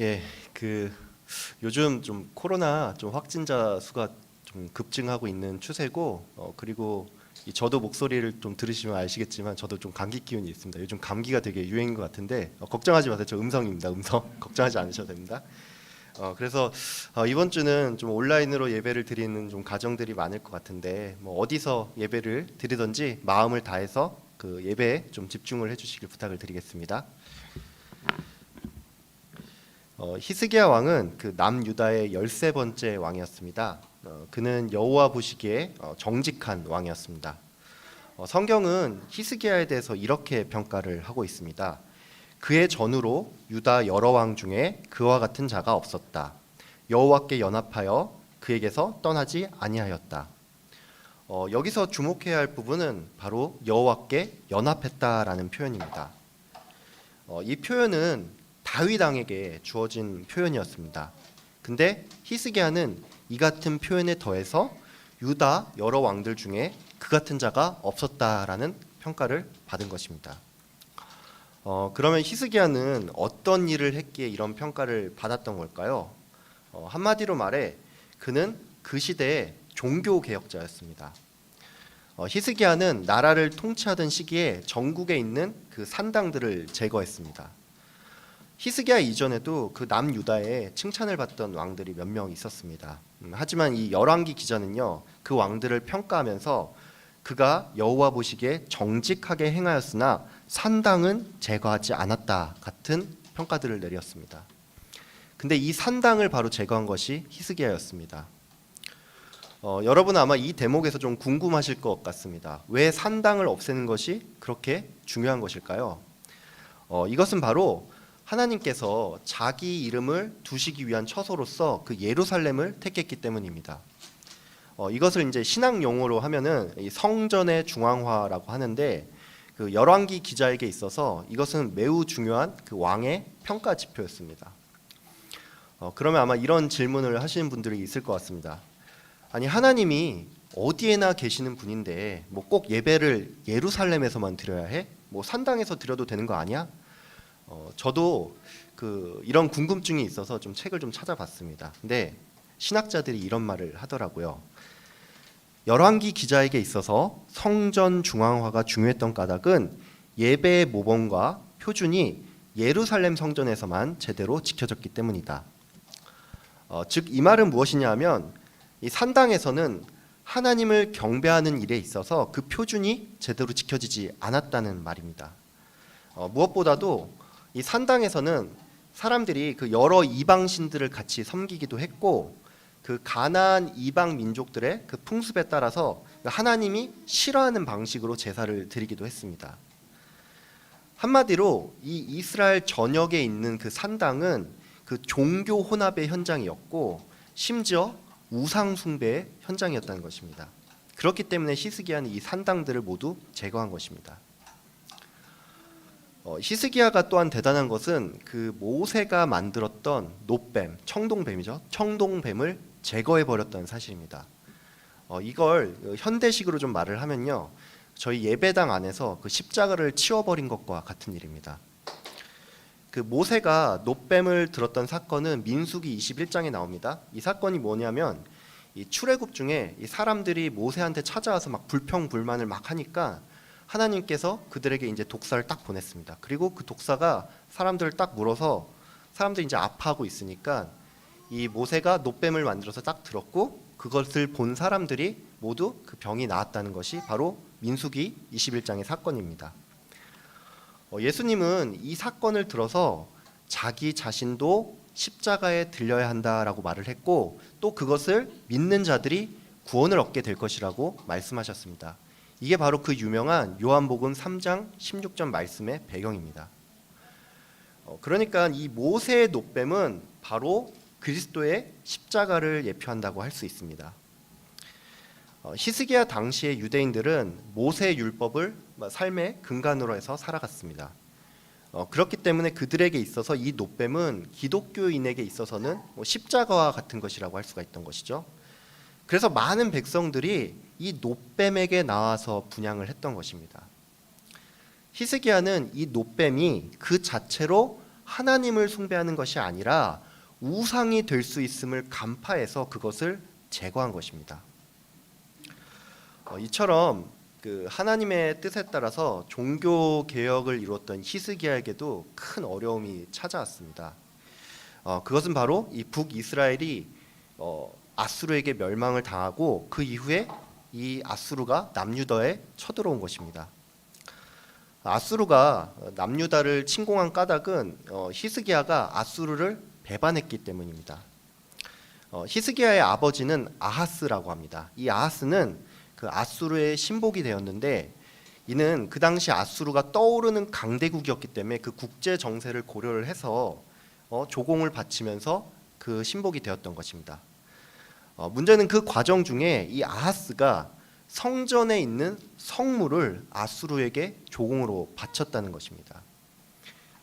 예, 그 요즘 좀 코로나 좀 확진자 수가 좀 급증하고 있는 추세고 어, 그리고 이 저도 목소리를 좀 들으시면 아시겠지만 저도 좀 감기 기운이 있습니다. 요즘 감기가 되게 유행인 것 같은데 어, 걱정하지 마세요. 저 음성입니다. 음성 걱정하지 않으셔도 됩니다. 어, 그래서 어, 이번 주는 좀 온라인으로 예배를 드리는 좀 가정들이 많을 것 같은데 뭐 어디서 예배를 드리든지 마음을 다해서 그 예배에 좀 집중을 해주시길 부탁을 드리겠습니다. 어, 히스기야 왕은 그 남유다의 열세 번째 왕이었습니다. 어, 그는 여호와 보시기에 어, 정직한 왕이었습니다. 어, 성경은 히스기야에 대해서 이렇게 평가를 하고 있습니다. 그의 전후로 유다 여러 왕 중에 그와 같은 자가 없었다. 여호와께 연합하여 그에게서 떠나지 아니하였다. 어, 여기서 주목해야 할 부분은 바로 여호와께 연합했다라는 표현입니다. 어, 이 표현은 다윗 왕에게 주어진 표현이었습니다. 근데 히스기야는 이 같은 표현에 더해서 유다 여러 왕들 중에 그 같은 자가 없었다라는 평가를 받은 것입니다. 어, 그러면 히스기야는 어떤 일을 했기에 이런 평가를 받았던 걸까요? 어, 한마디로 말해 그는 그 시대의 종교 개혁자였습니다. 어, 히스기야는 나라를 통치하던 시기에 전국에 있는 그 산당들을 제거했습니다. 히스기야 이전에도 그 남유다에 칭찬을 받던 왕들이 몇 명 있었습니다. 음, 하지만 이 열왕기 기자는요 그 왕들을 평가하면서 그가 여호와 보시기에 정직하게 행하였으나 산당은 제거하지 않았다 같은 평가들을 내렸습니다. 근데 이 산당을 바로 제거한 것이 히스기야였습니다. 어, 여러분은 아마 이 대목에서 좀 궁금하실 것 같습니다. 왜 산당을 없애는 것이 그렇게 중요한 것일까요? 어, 이것은 바로 하나님께서 자기 이름을 두시기 위한 처소로서 그 예루살렘을 택했기 때문입니다. 어, 이것을 이제 신학 용어로 하면은 이 성전의 중앙화라고 하는데 그 열왕기 기자에게 있어서 이것은 매우 중요한 그 왕의 평가 지표였습니다. 어, 그러면 아마 이런 질문을 하시는 분들이 있을 것 같습니다. 아니 하나님이 어디에나 계시는 분인데 뭐 꼭 예배를 예루살렘에서만 드려야 해? 뭐 산당에서 드려도 되는 거 아니야? 어, 저도 그 이런 궁금증이 있어서 좀 책을 좀 찾아봤습니다. 근데 신학자들이 이런 말을 하더라고요. 열왕기 기자에게 있어서 성전 중앙화가 중요했던 까닭은 예배의 모범과 표준이 예루살렘 성전에서만 제대로 지켜졌기 때문이다. 어, 즉이 말은 무엇이냐면 이 산당에서는 하나님을 경배하는 일에 있어서 그 표준이 제대로 지켜지지 않았다는 말입니다. 어, 무엇보다도 이 산당에서는 사람들이 그 여러 이방 신들을 같이 섬기기도 했고 그 가나안 이방 민족들의 그 풍습에 따라서 하나님이 싫어하는 방식으로 제사를 드리기도 했습니다. 한마디로 이 이스라엘 전역에 있는 그 산당은 그 종교 혼합의 현장이었고 심지어 우상 숭배의 현장이었다는 것입니다. 그렇기 때문에 히스기야는 이 산당들을 모두 제거한 것입니다. 어, 히스기야가 또한 대단한 것은 그 모세가 만들었던 노뱀, 청동뱀이죠. 청동뱀을 제거해 버렸다는 사실입니다. 어, 이걸 현대식으로 좀 말을 하면요, 저희 예배당 안에서 그 십자가를 치워버린 것과 같은 일입니다. 그 모세가 노뱀을 들었던 사건은 민수기 21장에 나옵니다. 이 사건이 뭐냐면 이 출애굽 중에 이 사람들이 모세한테 찾아와서 막 불평 불만을 막 하니까 하나님께서 그들에게 이제 독사를 딱 보냈습니다. 그리고 그 독사가 사람들을 딱 물어서 사람들이 이제 아파하고 있으니까 이 모세가 노뱀을 만들어서 딱 들었고 그것을 본 사람들이 모두 그 병이 나았다는 것이 바로 민수기 21장의 사건입니다. 어, 예수님은 이 사건을 들어서 자기 자신도 십자가에 들려야 한다라고 말을 했고 또 그것을 믿는 자들이 구원을 얻게 될 것이라고 말씀하셨습니다. 이게 바로 그 유명한 요한복음 3장 16절 말씀의 배경입니다. 어, 그러니까 이 모세의 노뱀은 바로 그리스도의 십자가를 예표한다고 할 수 있습니다. 어, 히스기야 당시의 유대인들은 모세 율법을 삶의 근간으로 해서 살아갔습니다. 어, 그렇기 때문에 그들에게 있어서 이 노뱀은 기독교인에게 있어서는 뭐 십자가와 같은 것이라고 할 수가 있던 것이죠. 그래서 많은 백성들이 이 노뱀에게 나와서 분양을 했던 것입니다. 히스기야는 이 노뱀이 그 자체로 하나님을 숭배하는 것이 아니라 우상이 될 수 있음을 간파해서 그것을 제거한 것입니다. 어, 이처럼 그 하나님의 뜻에 따라서 종교 개혁을 이루었던 히스기야에게도 큰 어려움이 찾아왔습니다. 어, 그것은 바로 이 북이스라엘이 어, 아수르에게 멸망을 당하고 그 이후에 이 아수르가 남유다에 쳐들어온 것입니다. 아수르가 남유다를 침공한 까닭은 어, 히스기야가 아수르를 배반했기 때문입니다. 어, 히스기야의 아버지는 아하스라고 합니다. 이 아하스는 그 아수르의 신복이 되었는데 이는 그 당시 아수르가 떠오르는 강대국이었기 때문에 그 국제 정세를 고려를 해서 어, 조공을 바치면서 그 신복이 되었던 것입니다. 어, 문제는 그 과정 중에 이 아하스가 성전에 있는 성물을 아수르에게 조공으로 바쳤다는 것입니다.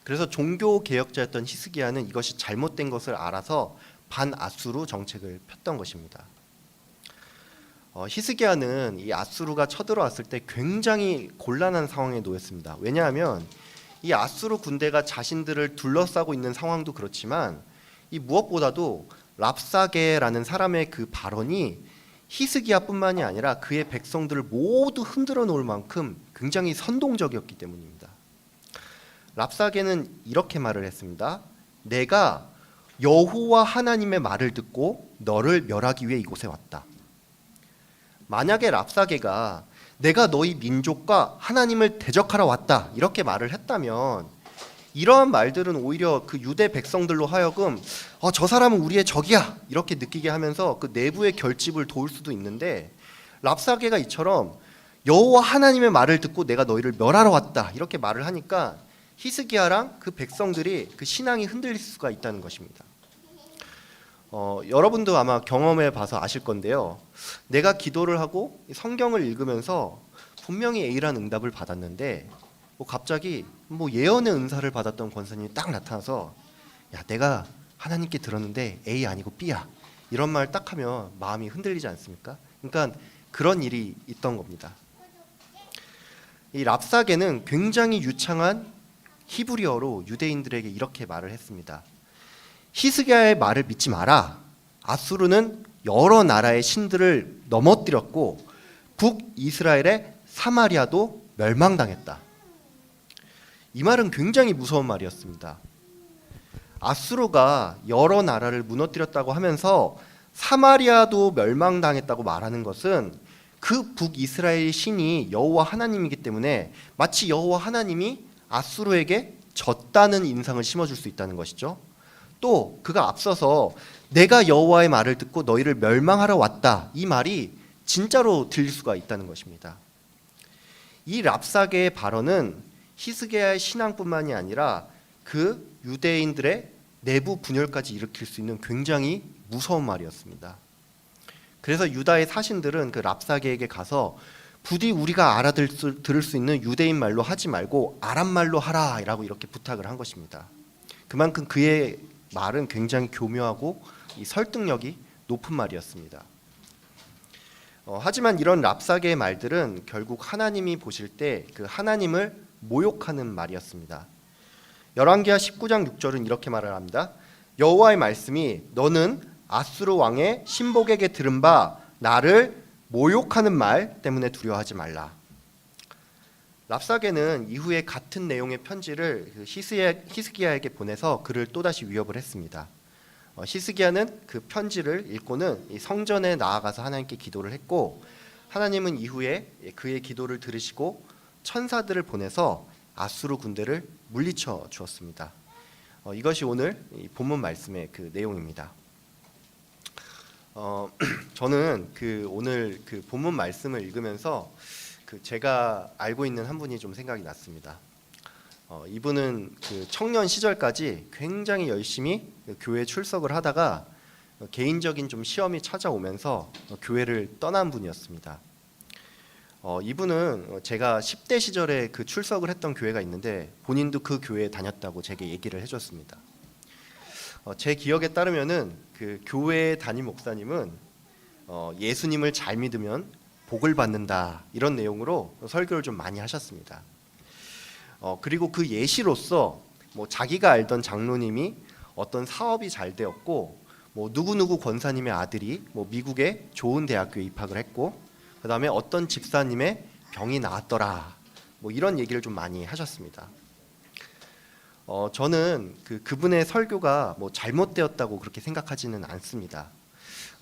그래서 종교 개혁자였던 히스기야는 이것이 잘못된 것을 알아서 반아수르 정책을 폈던 것입니다. 어, 히스기야는 이 아수르가 쳐들어왔을 때 굉장히 곤란한 상황에 놓였습니다. 왜냐하면 이 아수르 군대가 자신들을 둘러싸고 있는 상황도 그렇지만 이 무엇보다도 랍사게라는 사람의 그 발언이 히스기야뿐만이 아니라 그의 백성들을 모두 흔들어 놓을 만큼 굉장히 선동적이었기 때문입니다. 랍사게는 이렇게 말을 했습니다. 내가 여호와 하나님의 말을 듣고 너를 멸하기 위해 이곳에 왔다. 만약에 랍사게가 내가 너희 민족과 하나님을 대적하러 왔다 이렇게 말을 했다면 이러한 말들은 오히려 그 유대 백성들로 하여금 어, 저 사람은 우리의 적이야 이렇게 느끼게 하면서 그 내부의 결집을 도울 수도 있는데 랍사게가 이처럼 여호와 하나님의 말을 듣고 내가 너희를 멸하러 왔다 이렇게 말을 하니까 히스기야랑 그 백성들이 그 신앙이 흔들릴 수가 있다는 것입니다. 어, 여러분도 아마 경험해 봐서 아실 건데요. 내가 기도를 하고 성경을 읽으면서 분명히 A라는 응답을 받았는데 뭐 갑자기 뭐 예언의 은사를 받았던 권사님이 딱 나타나서 야 내가 하나님께 들었는데 A 아니고 B야 이런 말 딱 하면 마음이 흔들리지 않습니까? 그러니까 그런 일이 있던 겁니다. 이 랍사게는 굉장히 유창한 히브리어로 유대인들에게 이렇게 말을 했습니다. 히스기야의 말을 믿지 마라. 아수르는 여러 나라의 신들을 넘어뜨렸고 북 이스라엘의 사마리아도 멸망당했다. 이 말은 굉장히 무서운 말이었습니다. 아수르가 여러 나라를 무너뜨렸다고 하면서 사마리아도 멸망당했다고 말하는 것은 그 북이스라엘 신이 여호와 하나님이기 때문에 마치 여호와 하나님이 아수르에게 졌다는 인상을 심어줄 수 있다는 것이죠. 또 그가 앞서서 내가 여호와의 말을 듣고 너희를 멸망하러 왔다 이 말이 진짜로 들릴 수가 있다는 것입니다. 이 랍사게의 발언은 히스게야의 신앙뿐만이 아니라 그 유대인들의 내부 분열까지 일으킬 수 있는 굉장히 무서운 말이었습니다. 그래서 유다의 사신들은 그 랍사게에게 가서 부디 우리가 알아들을 수, 있는 유대인 말로 하지 말고 아람 말로 하라라고 이렇게 부탁을 한 것입니다. 그만큼 그의 말은 굉장히 교묘하고 이 설득력이 높은 말이었습니다. 어, 하지만 이런 랍사게의 말들은 결국 하나님이 보실 때 그 하나님을 모욕하는 말이었습니다. 열왕기하 19장 6절은 이렇게 말을 합니다. 여호와의 말씀이 너는 아수르 왕의 신복에게 들은 바 나를 모욕하는 말 때문에 두려워하지 말라. 랍사게는 이후에 같은 내용의 편지를 그 히스기야, 히스기야에게 보내서 그를 또다시 위협을 했습니다. 어, 히스기야는 그 편지를 읽고는 이 성전에 나아가서 하나님께 기도를 했고 하나님은 이후에 그의 기도를 들으시고 천사들을 보내서 아수르 군대를 물리쳐 주었습니다. 어, 이것이 오늘 이 본문 말씀의 그 내용입니다. 어, 저는 그 오늘 그 본문 말씀을 읽으면서 그 제가 알고 있는 한 분이 좀 생각이 났습니다. 어, 이분은 그 청년 시절까지 굉장히 열심히 그 교회 출석을 하다가 어, 개인적인 좀 시험이 찾아오면서 어, 교회를 떠난 분이었습니다. 어, 이분은 어, 제가 10대 시절에 그 출석을 했던 교회가 있는데 본인도 그 교회에 다녔다고 제게 얘기를 해줬습니다. 어, 제 기억에 따르면은 그 교회 담임 목사님은 어, 예수님을 잘 믿으면 복을 받는다 이런 내용으로 설교를 좀 많이 하셨습니다. 어, 그리고 그 예시로서 뭐 자기가 알던 장로님이 어떤 사업이 잘 되었고 뭐 누구누구 권사님의 아들이 뭐 미국의 좋은 대학교에 입학을 했고 그 다음에 어떤 집사님의 병이 나았더라. 뭐 이런 얘기를 좀 많이 하셨습니다. 어, 저는 그 그분의 설교가 뭐 잘못되었다고 그렇게 생각하지는 않습니다.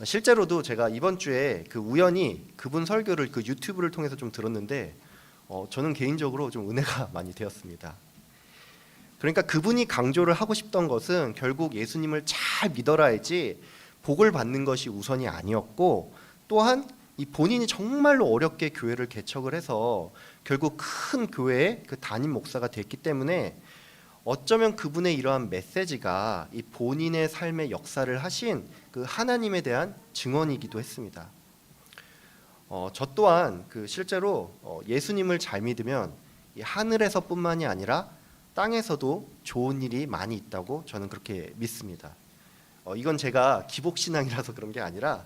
실제로도 제가 이번 주에 그 우연히 그분 설교를 그 유튜브를 통해서 좀 들었는데 어, 저는 개인적으로 좀 은혜가 많이 되었습니다. 그러니까 그분이 강조를 하고 싶던 것은 결국 예수님을 잘 믿어라야지 복을 받는 것이 우선이 아니었고 또한 이 본인이 정말로 어렵게 교회를 개척을 해서 결국 큰 교회의 그 담임 목사가 됐기 때문에 어쩌면 그분의 이러한 메시지가 이 본인의 삶의 역사를 하신 그 하나님에 대한 증언이기도 했습니다. 어, 저 또한 그 실제로 어, 예수님을 잘 믿으면 이 하늘에서뿐만이 아니라 땅에서도 좋은 일이 많이 있다고 저는 그렇게 믿습니다. 어, 이건 제가 기복 신앙이라서 그런 게 아니라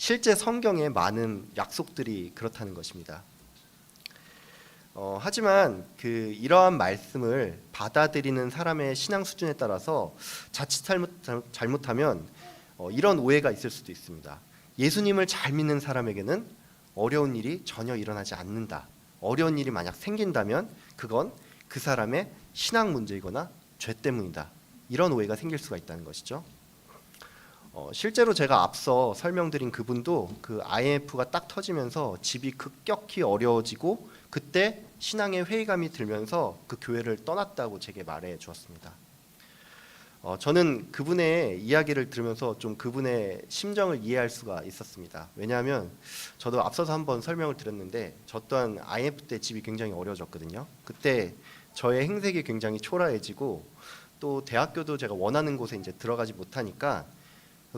실제 성경에 많은 약속들이 그렇다는 것입니다. 어, 하지만 그 이러한 말씀을 받아들이는 사람의 신앙 수준에 따라서 자칫 잘못, 잘못 하면 어, 이런 오해가 있을 수도 있습니다. 예수님을 잘 믿는 사람에게는 어려운 일이 전혀 일어나지 않는다. 어려운 일이 만약 생긴다면 그건 그 사람의 신앙 문제이거나 죄 때문이다. 이런 오해가 생길 수가 있다는 것이죠. 어, 실제로 제가 앞서 설명드린 그분도 그 IMF가 딱 터지면서 집이 급격히 어려워지고 그때 신앙의 회의감이 들면서 그 교회를 떠났다고 제게 말해 주었습니다. 어, 저는 그분의 이야기를 들으면서 좀 그분의 심정을 이해할 수가 있었습니다. 왜냐하면 저도 앞서서 한번 설명을 드렸는데 저 또한 IMF 때 집이 굉장히 어려워졌거든요. 그때 저의 행색이 굉장히 초라해지고 또 대학교도 제가 원하는 곳에 이제 들어가지 못하니까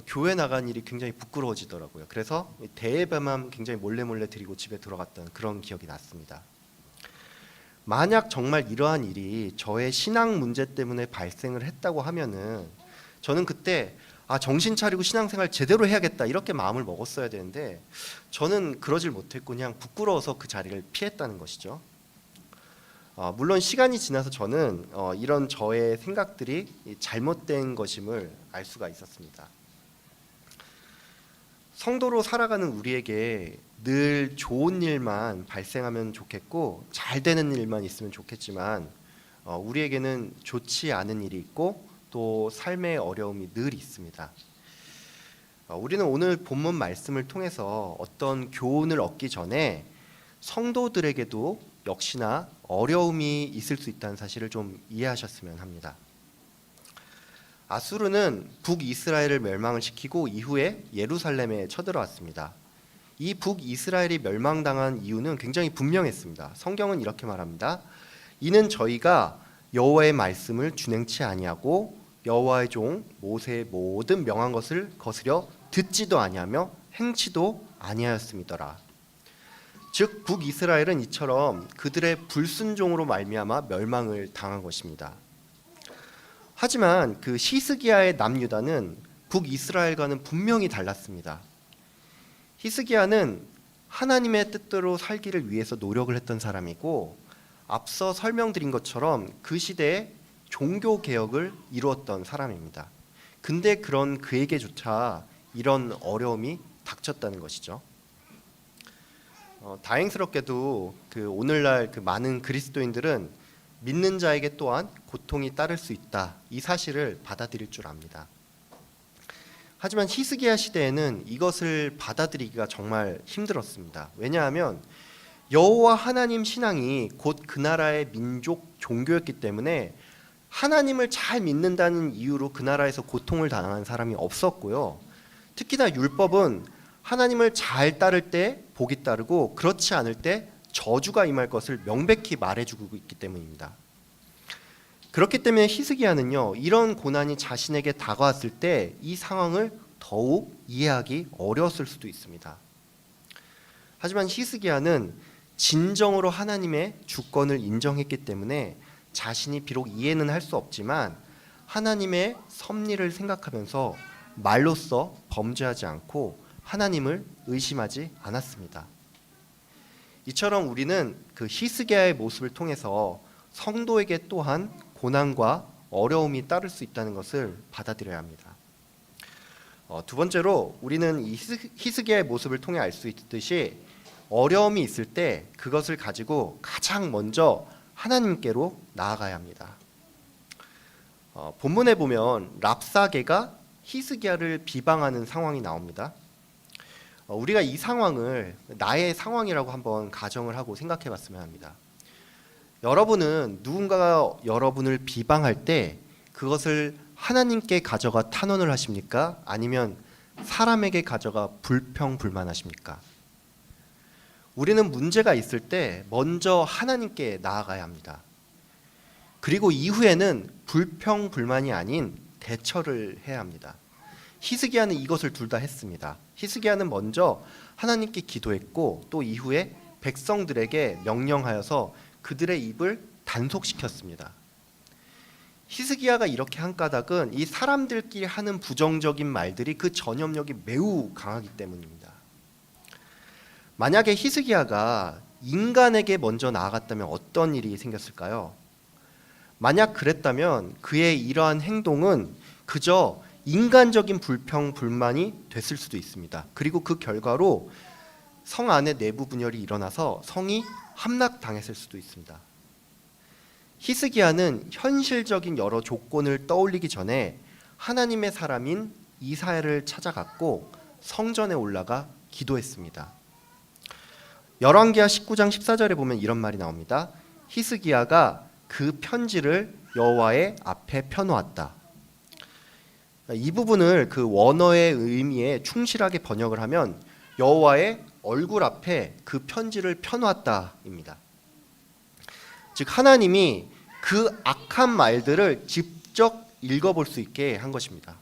교회 나간 일이 굉장히 부끄러워지더라고요. 그래서 대예배만 굉장히 몰래 몰래 드리고 집에 들어갔던 그런 기억이 났습니다. 만약 정말 이러한 일이 저의 신앙 문제 때문에 발생을 했다고 하면은 저는 그때 아 정신 차리고 신앙생활 제대로 해야겠다 이렇게 마음을 먹었어야 되는데 저는 그러질 못했고 그냥 부끄러워서 그 자리를 피했다는 것이죠. 어, 물론 시간이 지나서 저는 어, 이런 저의 생각들이 잘못된 것임을 알 수가 있었습니다. 성도로 살아가는 우리에게 늘 좋은 일만 발생하면 좋겠고 잘 되는 일만 있으면 좋겠지만 어, 우리에게는 좋지 않은 일이 있고 또 삶의 어려움이 늘 있습니다. 어, 우리는 오늘 본문 말씀을 통해서 어떤 교훈을 얻기 전에 성도들에게도 역시나 어려움이 있을 수 있다는 사실을 좀 이해하셨으면 합니다. 아수르는 북이스라엘을 멸망을 시키고 이후에 예루살렘에 쳐들어왔습니다. 이 북이스라엘이 멸망당한 이유는 굉장히 분명했습니다. 성경은 이렇게 말합니다. 이는 저희가 여호와의 말씀을 준행치 아니하고 여호와의 종 모세의 모든 명한 것을 거스려 듣지도 아니하며 행치도 아니하였음이더라. 즉 북이스라엘은 이처럼 그들의 불순종으로 말미암아 멸망을 당한 것입니다. 하지만 그 히스기야의 남유다는 북이스라엘과는 분명히 달랐습니다. 히스기야는 하나님의 뜻대로 살기를 위해서 노력을 했던 사람이고 앞서 설명드린 것처럼 그 시대에 종교 개혁을 이루었던 사람입니다. 근데 그런 그에게조차 이런 어려움이 닥쳤다는 것이죠. 어, 다행스럽게도 그 오늘날 그 많은 그리스도인들은 믿는 자에게 또한 고통이 따를 수 있다. 이 사실을 받아들일 줄 압니다. 하지만 히스기야 시대에는 이것을 받아들이기가 정말 힘들었습니다. 왜냐하면 여호와 하나님 신앙이 곧 그 나라의 민족 종교였기 때문에 하나님을 잘 믿는다는 이유로 그 나라에서 고통을 당한 사람이 없었고요. 특히나 율법은 하나님을 잘 따를 때 복이 따르고 그렇지 않을 때 저주가 임할 것을 명백히 말해주고 있기 때문입니다. 그렇기 때문에 히스기야는요 이런 고난이 자신에게 다가왔을 때 이 상황을 더욱 이해하기 어려웠을 수도 있습니다. 하지만 히스기야는 진정으로 하나님의 주권을 인정했기 때문에 자신이 비록 이해는 할 수 없지만 하나님의 섭리를 생각하면서 말로써 범죄하지 않고 하나님을 의심하지 않았습니다. 이처럼 우리는 그 히스기야의 모습을 통해서 성도에게 또한 고난과 어려움이 따를 수 있다는 것을 받아들여야 합니다. 어, 두 번째로 우리는 이 히스- 히스기야의 모습을 통해 알 수 있듯이 어려움이 있을 때 그것을 가지고 가장 먼저 하나님께로 나아가야 합니다. 어, 본문에 보면 랍사게가 히스기야를 비방하는 상황이 나옵니다. 어, 우리가 이 상황을 나의 상황이라고 한번 가정을 하고 생각해 봤으면 합니다. 여러분은 누군가가 여러분을 비방할 때 그것을 하나님께 가져가 탄원을 하십니까? 아니면 사람에게 가져가 불평 불만하십니까? 우리는 문제가 있을 때 먼저 하나님께 나아가야 합니다. 그리고 이후에는 불평 불만이 아닌 대처를 해야 합니다. 히스기야는 이것을 둘 다 했습니다. 히스기야는 먼저 하나님께 기도했고 또 이후에 백성들에게 명령하여서 그들의 입을 단속시켰습니다. 히스기야가 이렇게 한 까닭은 이 사람들끼리 하는 부정적인 말들이 그 전염력이 매우 강하기 때문입니다. 만약에 히스기야가 인간에게 먼저 나아갔다면 어떤 일이 생겼을까요? 만약 그랬다면 그의 이러한 행동은 그저 인간적인 불평 불만이 됐을 수도 있습니다. 그리고 그 결과로 성 안에 내부 분열이 일어나서 성이 함락당했을 수도 있습니다. 히스기야는 현실적인 여러 조건을 떠올리기 전에 하나님의 사람인 이사야를 찾아갔고 성전에 올라가 기도했습니다. 열왕기하 19장 14절에 보면 이런 말이 나옵니다. 히스기야가 그 편지를 여호와의 앞에 펴놓았다. 이 부분을 그 원어의 의미에 충실하게 번역을 하면 여호와의 얼굴 앞에 그 편지를 펴놓았다입니다. 즉 하나님이 그 악한 말들을 직접 읽어볼 수 있게 한 것입니다.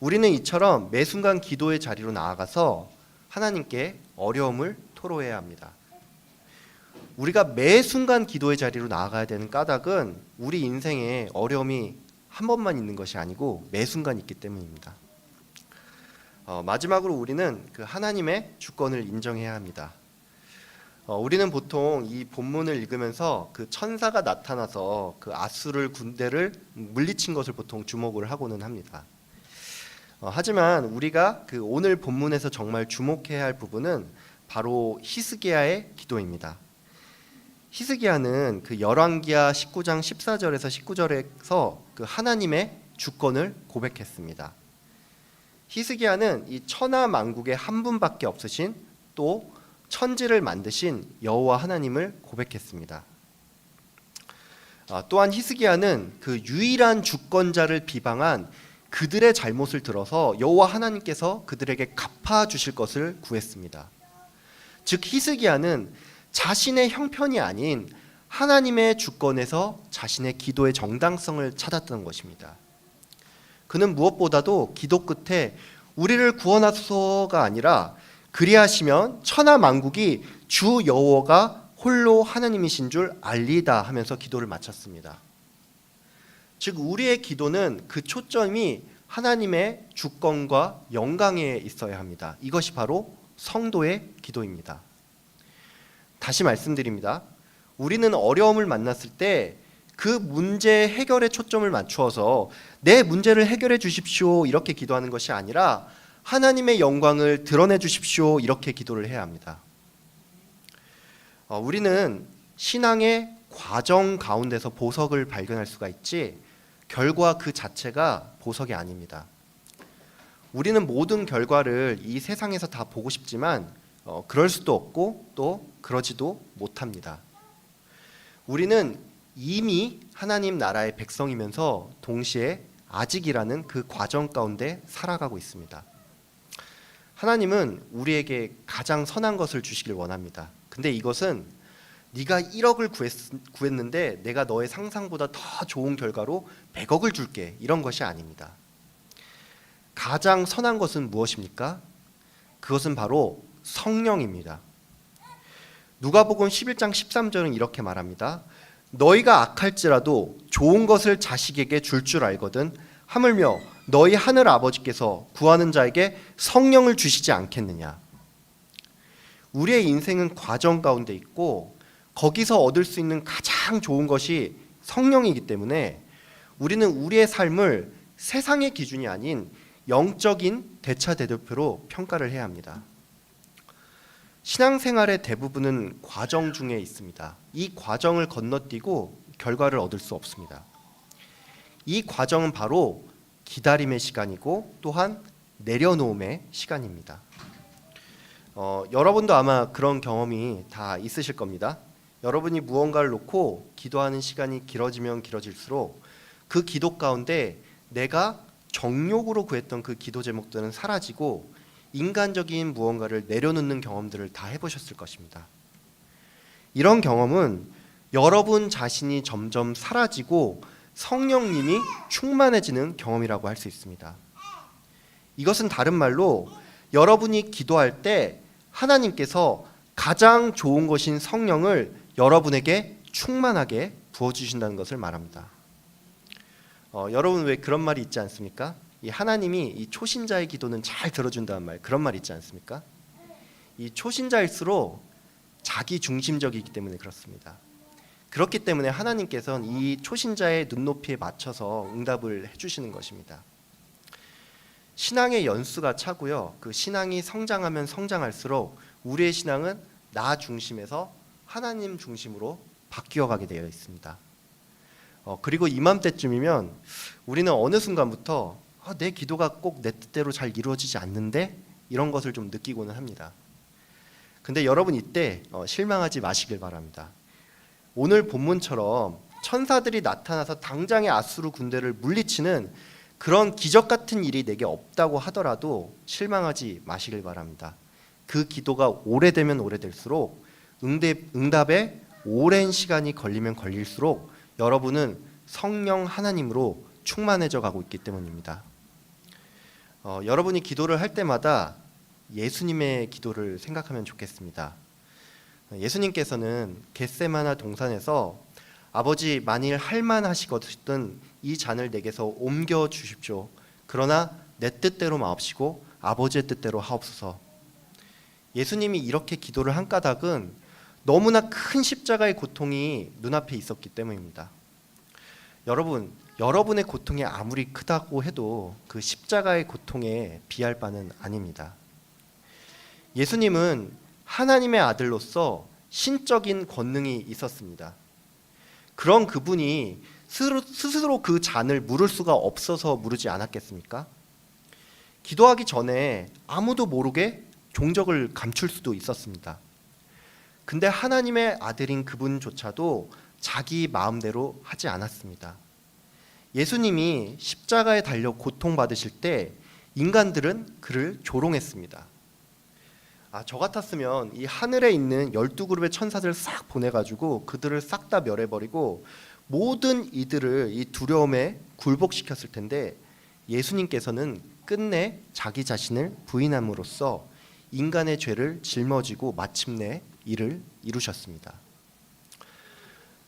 우리는 이처럼 매 순간 기도의 자리로 나아가서 하나님께 어려움을 토로해야 합니다. 우리가 매 순간 기도의 자리로 나아가야 되는 까닭은 우리 인생에 어려움이 한 번만 있는 것이 아니고 매 순간 있기 때문입니다. 어, 마지막으로 우리는 그 하나님의 주권을 인정해야 합니다. 어, 우리는 보통 이 본문을 읽으면서 그 천사가 나타나서 그 아수르 군대를 물리친 것을 보통 주목을 하고는 합니다. 어, 하지만 우리가 그 오늘 본문에서 정말 주목해야 할 부분은 바로 히스기야의 기도입니다. 히스기야는 그 열왕기하 19장 14절에서 19절에서 그 하나님의 주권을 고백했습니다. 히스기야는 이 천하 만국에 한 분밖에 없으신 또 천지를 만드신 여호와 하나님을 고백했습니다. 아, 또한 히스기야는 그 유일한 주권자를 비방한 그들의 잘못을 들어서 여호와 하나님께서 그들에게 갚아 주실 것을 구했습니다. 즉 히스기야는 자신의 형편이 아닌 하나님의 주권에서 자신의 기도의 정당성을 찾았던 것입니다. 그는 무엇보다도 기도 끝에 우리를 구원하소서가 아니라 그리하시면 천하 만국이 주 여호와가 홀로 하나님이신 줄 알리다 하면서 기도를 마쳤습니다. 즉 우리의 기도는 그 초점이 하나님의 주권과 영광에 있어야 합니다. 이것이 바로 성도의 기도입니다. 다시 말씀드립니다. 우리는 어려움을 만났을 때 그 문제 해결에 초점을 맞추어서 내 문제를 해결해 주십시오 이렇게 기도하는 것이 아니라 하나님의 영광을 드러내 주십시오 이렇게 기도를 해야 합니다. 어, 우리는 신앙의 과정 가운데서 보석을 발견할 수가 있지 결과 그 자체가 보석이 아닙니다. 우리는 모든 결과를 이 세상에서 다 보고 싶지만 어, 그럴 수도 없고 또 그러지도 못합니다. 우리는 이미 하나님 나라의 백성이면서 동시에 아직이라는 그 과정 가운데 살아가고 있습니다. 하나님은 우리에게 가장 선한 것을 주시길 원합니다. 근데 이것은 네가 1억을 구했, 구했는데 내가 너의 상상보다 더 좋은 결과로 100억을 줄게 이런 것이 아닙니다. 가장 선한 것은 무엇입니까? 그것은 바로 성령입니다. 누가복음 11장 13절은 이렇게 말합니다. 너희가 악할지라도 좋은 것을 자식에게 줄줄 알거든 하물며 너희 하늘 아버지께서 구하는 자에게 성령을 주시지 않겠느냐. 우리의 인생은 과정 가운데 있고 거기서 얻을 수 있는 가장 좋은 것이 성령이기 때문에 우리는 우리의 삶을 세상의 기준이 아닌 영적인 대차 대표로 평가를 해야 합니다. 신앙생활의 대부분은 과정 중에 있습니다. 이 과정을 건너뛰고 결과를 얻을 수 없습니다. 이 과정은 바로 기다림의 시간이고 또한 내려놓음의 시간입니다. 어, 여러분도 아마 그런 경험이 다 있으실 겁니다. 여러분이 무언가를 놓고 기도하는 시간이 길어지면 길어질수록 그 기도 가운데 내가 정욕으로 구했던 그 기도 제목들은 사라지고 인간적인 무언가를 내려놓는 경험들을 다 해보셨을 것입니다. 이런 경험은 여러분 자신이 점점 사라지고 성령님이 충만해지는 경험이라고 할 수 있습니다. 이것은 다른 말로 여러분이 기도할 때 하나님께서 가장 좋은 것인 성령을 여러분에게 충만하게 부어주신다는 것을 말합니다. 어, 여러분 왜 그런 말이 있지 않습니까? 이 하나님이 이 초신자의 기도는 잘 들어준다는 말 그런 말 있지 않습니까? 이 초신자일수록 자기 중심적이기 때문에 그렇습니다. 그렇기 때문에 하나님께서는 이 초신자의 눈높이에 맞춰서 응답을 해주시는 것입니다. 신앙의 연수가 차고요. 그 신앙이 성장하면 성장할수록 우리의 신앙은 나 중심에서 하나님 중심으로 바뀌어 가게 되어 있습니다. 어, 그리고 이맘때쯤이면 우리는 어느 순간부터 아, 내 기도가 꼭 내 뜻대로 잘 이루어지지 않는데 이런 것을 좀 느끼고는 합니다. 근데 여러분 이때 어, 실망하지 마시길 바랍니다. 오늘 본문처럼 천사들이 나타나서 당장의 아수르 군대를 물리치는 그런 기적 같은 일이 내게 없다고 하더라도 실망하지 마시길 바랍니다. 그 기도가 오래되면 오래될수록 응답, 응답에 오랜 시간이 걸리면 걸릴수록 여러분은 성령 하나님으로 충만해져 가고 있기 때문입니다. 어, 여러분이 기도를 할 때마다 예수님의 기도를 생각하면 좋겠습니다. 예수님께서는 겟세마나 동산에서 아버지 만일 할만하시거든 이 잔을 내게서 옮겨 주십시오. 그러나 내 뜻대로 마옵시고 아버지의 뜻대로 하옵소서. 예수님이 이렇게 기도를 한 까닭은 너무나 큰 십자가의 고통이 눈앞에 있었기 때문입니다. 여러분, 여러분의 고통이 아무리 크다고 해도 그 십자가의 고통에 비할 바는 아닙니다. 예수님은 하나님의 아들로서 신적인 권능이 있었습니다. 그런 그분이 스스로, 스스로 그 잔을 물을 수가 없어서 물으지 않았겠습니까? 기도하기 전에 아무도 모르게 종적을 감출 수도 있었습니다. 근데 하나님의 아들인 그분조차도 자기 마음대로 하지 않았습니다. 예수님이 십자가에 달려 고통받으실 때 인간들은 그를 조롱했습니다. 아, 저 같았으면 이 하늘에 있는 열두 그룹의 천사들 싹 보내가지고 그들을 싹 다 멸해버리고 모든 이들을 이 두려움에 굴복시켰을 텐데 예수님께서는 끝내 자기 자신을 부인함으로써 인간의 죄를 짊어지고 마침내 이를 이루셨습니다.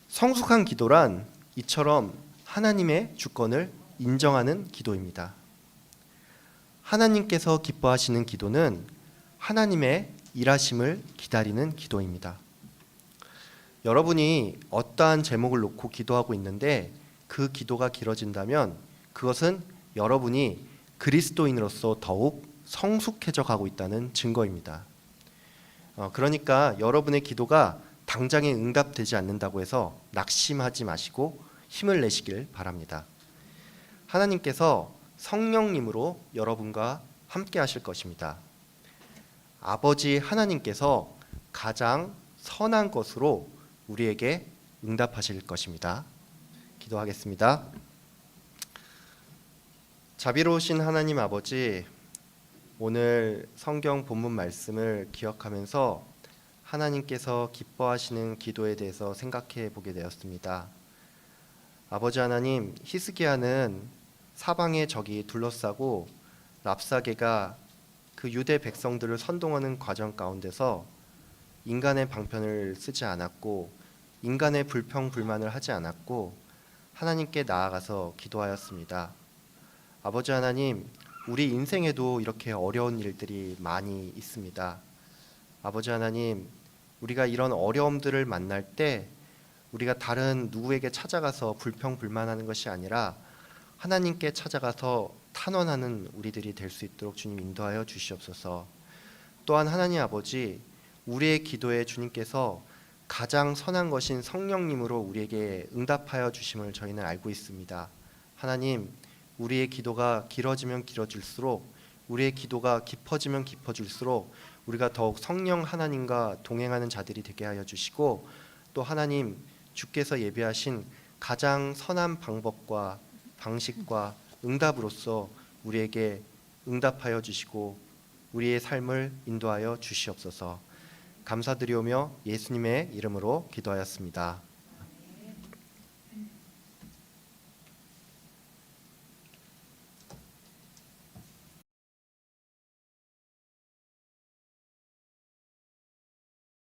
성숙한 기도란 이처럼 하나님의 주권을 인정하는 기도입니다. 하나님께서 기뻐하시는 기도는 하나님의 일하심을 기다리는 기도입니다. 여러분이 어떠한 제목을 놓고 기도하고 있는데 그 기도가 길어진다면 그것은 여러분이 그리스도인으로서 더욱 성숙해져 가고 있다는 증거입니다. 어, 그러니까 여러분의 기도가 당장에 응답되지 않는다고 해서 낙심하지 마시고 힘을 내시길 바랍니다. 하나님께서 성령님으로 여러분과 함께 하실 것입니다. 아버지 하나님께서 가장 선한 것으로 우리에게 응답하실 것입니다. 기도하겠습니다. 자비로우신 하나님 아버지, 오늘 성경 본문 말씀을 기억하면서 하나님께서 기뻐하시는 기도에 대해서 생각해 보게 되었습니다. 아버지 하나님, 히스기야는 사방의 적이 둘러싸고 랍사게가 그 유대 백성들을 선동하는 과정 가운데서 인간의 방편을 쓰지 않았고 인간의 불평 불만을 하지 않았고 하나님께 나아가서 기도하였습니다. 아버지 하나님, 우리 인생에도 이렇게 어려운 일들이 많이 있습니다. 아버지 하나님, 우리가 이런 어려움들을 만날 때 우리가 다른 누구에게 찾아가서 불평 불만하는 것이 아니라 하나님께 찾아가서 탄원하는 우리들이 될 수 있도록 주님 인도하여 주시옵소서. 또한 하나님 아버지 우리의 기도에 주님께서 가장 선한 것인 성령님으로 우리에게 응답하여 주심을 저희는 알고 있습니다. 하나님, 우리의 기도가 길어지면 길어질수록 우리의 기도가 깊어지면 깊어질수록 우리가 더욱 성령 하나님과 동행하는 자들이 되게 하여 주시고 또 하나님 주께서 예비하신 가장 선한 방법과 방식과 응답으로서 우리에게 응답하여 주시고 우리의 삶을 인도하여 주시옵소서. 감사드리오며 예수님의 이름으로 기도하였습니다.